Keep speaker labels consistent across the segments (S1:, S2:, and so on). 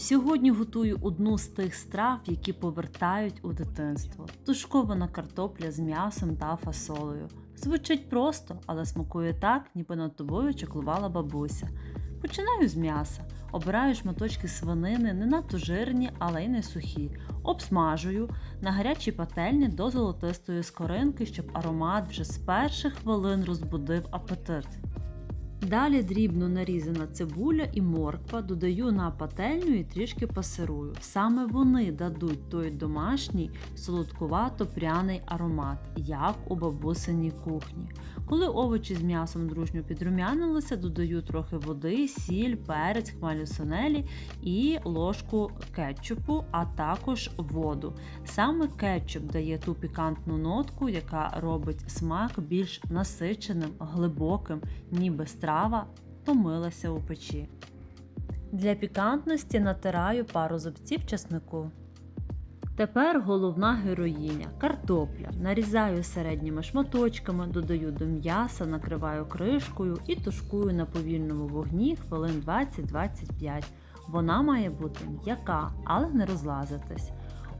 S1: Сьогодні готую одну з тих страв, які повертають у дитинство: тушкована картопля з м'ясом та фасолею. Звучить просто, але смакує так, ніби над тобою чаклувала бабуся. Починаю з м'яса. Обираю шматочки свинини, не надто жирні, але й не сухі. Обсмажую на гарячій пательні до золотистої скоринки, щоб аромат вже з перших хвилин розбудив апетит. Далі дрібно нарізана цибуля і морква додаю на пательню і трішки пасирую. Саме вони дадуть той домашній солодкувато-пряний аромат, як у бабусиній кухні. Коли овочі з м'ясом дружньо підрумянилися, додаю трохи води, сіль, перець, хмелю сунелі і ложку кетчупу, а також воду. Саме кетчуп дає ту пікантну нотку, яка робить смак більш насиченим, глибоким, ніби страва томилася у печі. Для пікантності натираю пару зубців чеснику. Тепер головна героїня картопля. Нарізаю середніми шматочками, додаю до м'яса, накриваю кришкою і тушкую на повільному вогні хвилин 20-25. Вона має бути м'яка, але не розлазитись.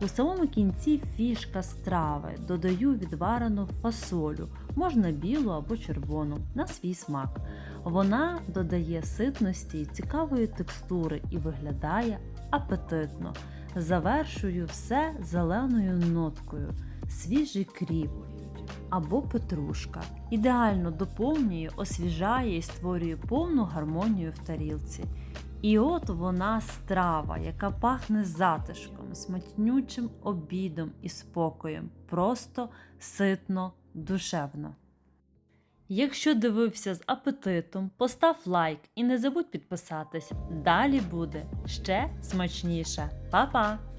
S1: У самому кінці фішка страви додаю відварену фасолю, можна білу або червону, на свій смак. Вона додає ситності і цікавої текстури і виглядає апетитно. Завершую все зеленою ноткою, свіжий кріп або петрушка. Ідеально доповнює, освіжає і створює повну гармонію в тарілці. І от вона страва, яка пахне затишком, смачнючим обідом і спокоєм, просто ситно, душевно. Якщо дивився з апетитом, постав лайк і не забудь підписатись. Далі буде ще смачніше. Па-па!